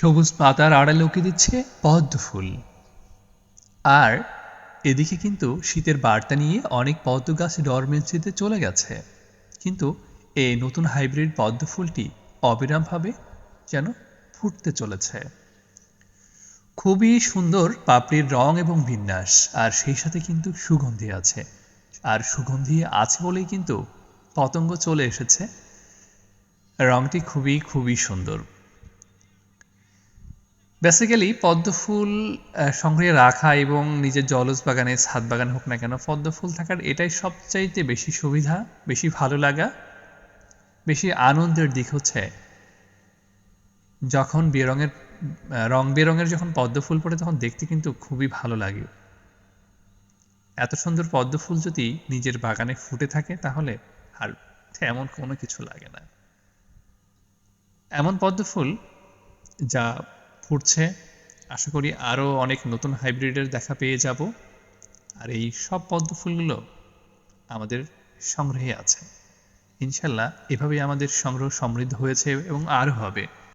সবুজ পাতার আড়ালে উকি দিচ্ছে পদ্ম ফুল। আর এদিকে কিন্তু শীতের বার্তা নিয়ে অনেক পদ্ম গাছ ডরমেন্সিতে চলে গেছে। কিন্তু এই নতুন হাইব্রিড পদ্ম ফুলটি অবিরামভাবে যেন ফুটতে চলেছে। খুবই সুন্দর পাপড়ির রং এবং বিন্যাস, আর সেই সাথে কিন্তু সুগন্ধি আছে। আর সুগন্ধি আছে বলেই কিন্তু পতঙ্গ চলে এসেছে। রংটি খুবই খুবই সুন্দর। বেসিক্যালি পদ্ম ফুল সংগ্রহে রাখা এবং নিজের জলজ বাগানে, ছাদ বাগান হোক না কেন, পদ্ম ফুল থাকার এটাই সবচাইতে বেশি সুবিধা, বেশি ভালো লাগা, বেশি আনন্দের দিক হচ্ছে যখন বেরঙের রং বেরঙের যখন পদ্ম ফুল পড়ে তখন দেখতে কিন্তু খুবই ভালো লাগে। এত সুন্দর পদ্ম ফুল যদি নিজের বাগানে ফুটে থাকে তাহলে আর এমন কোনো কিছু লাগে না। এমন পদ্ম ফুল যা ফুটছে আশা করি আরও অনেক নতুন হাইব্রিডের দেখা পেয়ে যাব। আর এই সব পদ্ম ফুলগুলো আমাদের সংগ্রহে আছে। ইনশাল্লাহ এভাবেই আমাদের সংগ্রহ সমৃদ্ধ হয়েছে এবং আরও হবে।